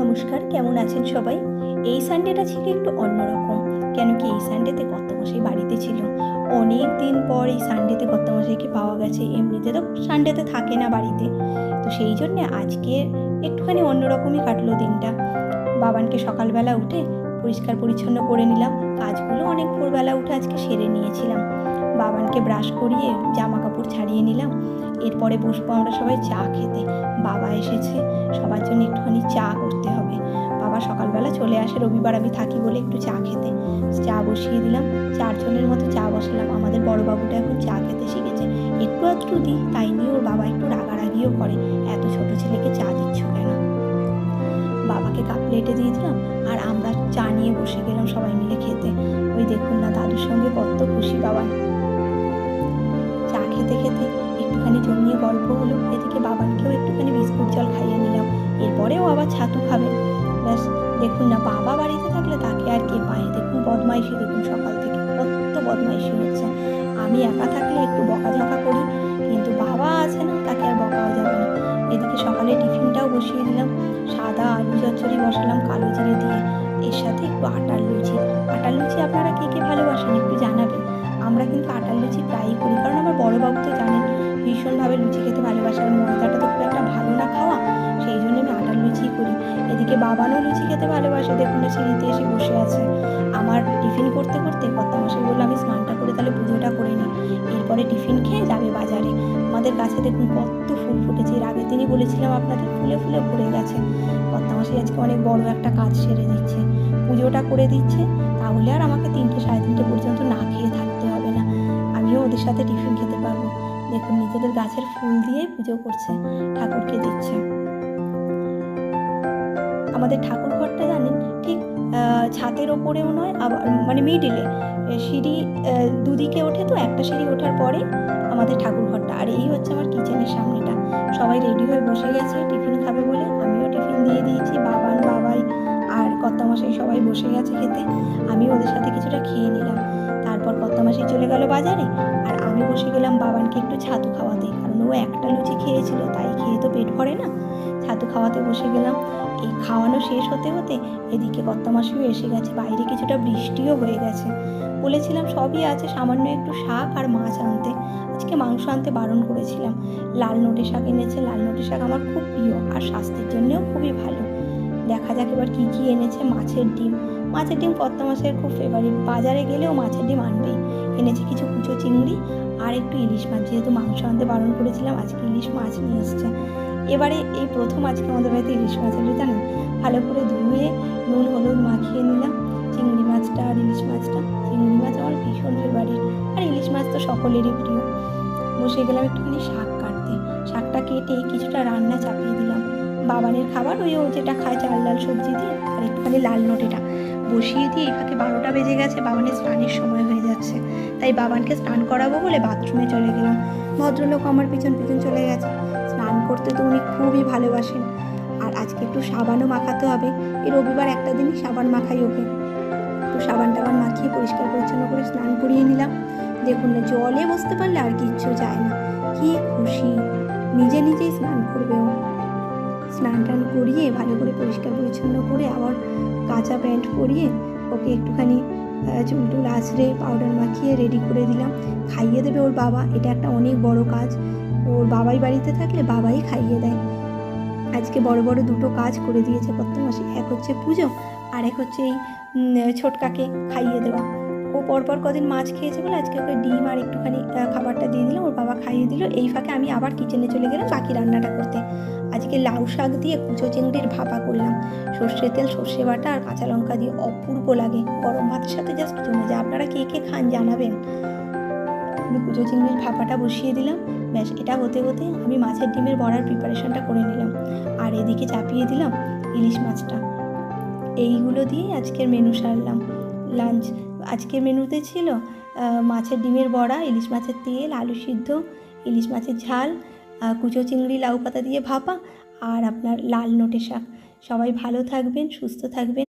নমস্কার, কেমন আছেন সবাই? এই সানডেটা ছিল একটু অন্যরকম। কেন কি এই সানডেতে কর্তামশাই বাড়িতে ছিল। অনেক দিন পর এই সানডেতে কর্তামশাইকে পাওয়া গেছে। এমনিতে তো সানডেতে থাকে না বাড়িতে। তো সেই জন্যে আজকে একটুখানি অন্যরকমই কাটলো দিনটা। বাবানকে সকালবেলা উঠে পরিষ্কার পরিচ্ছন্ন করে নিলাম। কাজগুলো অনেক ভোরবেলা উঠে আজকে সেরে নিয়েছিলাম। বাবানকে ব্রাশ করিয়ে জামা কাপড় ছাড়িয়ে নিলাম। এরপরে বসবো আমরা সবাই চা খেতে। বাবা এসেছে। সবার জন্য একটুখানি চা করতে হবে। বাবা সকালবেলা চলে আসে, রবিবার আমি থাকি বলে একটু চা খেতে। চা বসিয়ে দিলাম। চারজনের মতো চা বসালাম। আমাদের বড় বাবুটা এখন চা খেতে শিখেছে। একটু আধটু দিই, তাই নিয়ে ওর বাবা একটু রাগারাগিও করে। এত ছোট ছেলেকে চা দিচ্ছ কেন? বাবাকে কাপ প্লেটে দিয়ে দিলাম আর আমরা চা নিয়ে বসে গেলাম সবাই মিলে খেতে। ওই দেখুন না, দাদুর সঙ্গে কত খুশি বাবা। একটুখানি গল্প হলো, এদিকে বাবানকেও একটুখানি বিস্কুট জল খাইয়ে নিলাম। এরপরেও আবার ছাতু খাবে। ব্যাস, দেখুন না, বাবা বাড়িতে থাকলে তাকে আর কে পায়? দেখুন, বদমাইশি দেখুন সকাল থেকে, কত বদমাইশি হচ্ছে। আমি একা থাকলে একটু বকাঝকা করি, কিন্তু বাবা আছে না, তাকে আর বকাও যাবে না। এদিকে সকালে টিফিনটাও বসিয়ে দিলাম। সাদা আলু চচ্চড়ি বসালাম কালো জিরে দিয়ে। এর সাথে একটু আটার লুচি। আটার লুচি আপনারা কে কে ভালোবাসেন? এদিকে বাবানও লুচি খেতে ভালোবাসে, দেখুন না সিঁড়িতে এসে বসে আছে। আমার টিফিন করতে করতে কর্তা মশাই বলল, আমি স্নানটা করে তাহলে পুজোটা করে নিই। এরপরে টিফিন খেয়ে যাবে বাজারে। আমাদের গাছে দেখুন কত ফুল ফুটেছে। এর আগে তিনি বলেছিলাম আপনাদের ফুলে ফুলে ভরে গেছে। কর্তা মশাই আজকে অনেক বড় একটা কাজ সেরে দিচ্ছে। পুজোটা করে দিচ্ছে, তাহলে আর আমাকে তিনটে সাড়ে তিনটে পর্যন্ত না খেয়ে থাকতে হবে না। আমিও ওদের সাথে টিফিন খেতে পারব। দেখুন নিজেদের গাছের ফুল দিয়ে পুজো করছে, ঠাকুরকে দিচ্ছে। আমাদের ঠাকুর ঘরটা জানেন, ঠিক ছাদের ওপরেও নয়, আবার মানে মিডিলে সিঁড়ি দুদিকে ওঠে তো, একটা সিঁড়ি ওঠার পরে আমাদের ঠাকুর ঘরটা আর এই হচ্ছে আমার কিচেনের সামনেটা। সবাই রেডি হয়ে বসে গেছে, টিফিন খাবে বলে, আমিও টিফিন দিয়ে দিয়েছি, বাবান, বাবাই, আর কর্তামশাই সবাই বসে গেছে খেতে। আমি ওদের সাথে কিছুটা খেয়ে নিলাম। তারপর কর্তামশাই চলে গেল বাজারে, আর আমি বসে গেলাম বাবানকে একটু ছাতু খাওয়াতে। কারণ ও একটা লুচি খেয়েছিল, তাই খেয়ে তো পেট ভরে না। ছাতু খাওয়াতে বসে গেলাম। এই খাওয়ানো শেষ হতে হতে এদিকে কর্তামাসিও এসে গেছে। বাইরে কিছুটা বৃষ্টিও হয়ে গেছে। বলেছিলাম, সবই আছে, সামান্য একটু শাক আর মাছ আনতে। আজকে মাংস আনতে বারণ করেছিলাম। লাল নোটে শাক এনেছে। লাল নোটে শাক আমার খুব প্রিয় আর স্বাস্থ্যের জন্যেও খুবই ভালো। দেখা যাক এবার কী কী এনেছে মাছের ডিম। মাছের ডিম কর্তা মাছের খুব ফেভারিট বাজারে গেলেও মাছের ডিম আনবেই এনেছে কিছু কুচো চিংড়ি আর একটু ইলিশ মাছ। যেহেতু মাংস আনতে বারণ করেছিলাম, আজকে ইলিশ মাছ নিয়ে এসছে। এবারে এই প্রথম আজকে আমাদের বাড়িতে ইলিশ মাছ এলো, জানেন? ভালো করে ধুয়ে নুন, হলুদ মাখিয়ে নিলাম। চিংড়ি মাছটা আর ইলিশ মাছটা। চিংড়ি মাছ আমার ভীষণ ফেভারিট আর ইলিশ মাছ তো সকলেরই প্রিয়। বসে গেলাম একটুখানি শাক কাটতে। শাকটা কেটে কিছুটা রান্না চাপিয়ে দিলাম। বাবানের খাবার, ওই ও যেটা খায় চাল লাল সবজি দিয়ে, আর একটুখানি লাল নোটেটা। বসিয়ে দিয়ে ফাঁকে বারোটা বেজে গেছে, বাবানের স্নানের সময় হয়ে যাচ্ছে। তাই বাবানকে স্নান করাবো বলে বাথরুমে চলে গেলাম। ভদ্রলোক আমার পিছন পিছন চলে গেছে। স্নান করতে তো উনি খুবই ভালোবাসেন। আর আজকে একটু সাবানও মাখাতে হবে। এই রবিবার একটা দিনই সাবান মাখাই ওকে। একটু সাবান টাবান মাখিয়ে পরিষ্কার পরিচ্ছন্ন করে স্নান করিয়ে নিলাম। দেখুন না, জলে বসতে পারলে আর কিচ্ছু যায় না। কি খুশি। নিজে নিজেই স্নান করবে ও। স্নান টান করিয়ে ভালো করে পরিষ্কার পরিচ্ছন্ন করে আবার কাঁচা প্যান্ট পরিয়ে ওকে একটুখানি চুল টুল আছড়ে পাউডার মাখিয়ে রেডি করে দিলাম। খাইয়ে দেবে ওর বাবা, এটা একটা অনেক বড় কাজ। ওর বাবাই বাড়িতে থাকলে বাবাই খাইয়ে দেয়। আজকে বড় বড় দুটো কাজ করে দিয়েছে প্রত্যেক মাসে, এক হচ্ছে পুজো আর এক হচ্ছে এই ছোটকাকে খাইয়ে দেওয়া। ও পরপর কদিন মাছ খেয়েছে বলে আজকে ওকে ডিম আর একটুখানি খাবারটা দিয়ে দিলাম ওর বাবা খাইয়ে দিল। এই ফাঁকে আমি আবার কিচেনে চলে গেলাম বাকি রান্নাটা করতে। আজকে লাউ শাক দিয়ে কুচো চিংড়ির ভাপা করলাম। সর্ষের তেল, সর্ষে বাটা আর কাঁচা লঙ্কা দিয়ে অপূর্ব লাগে। গরম ভাতের সাথে জাস্ট জমে যায়। আপনারা কে কে খান জানাবেন। আমি কুচো চিংড়ির ভাপাটা বসিয়ে দিলাম। ব্যাস, এটা হতে হতে আমি মাছের ডিমের বড়ার প্রিপারেশনটা করে নিলাম। আর এদিকে চাপিয়ে দিলাম ইলিশ মাছটা। এইগুলো দিয়েই আজকের মেনু সারলাম। লাঞ্চ আজকের মেনুতে ছিল মাছের ডিমের বড়া, ইলিশ মাছের তেল, আলু সিদ্ধ, ইলিশ মাছের ঝাল কুচো চিংড়ি, লাউ পাতা দিয়ে ভাপা, আর আপনার লাল নোটে শাক। সবাই ভালো থাকবেন, সুস্থ থাকবেন।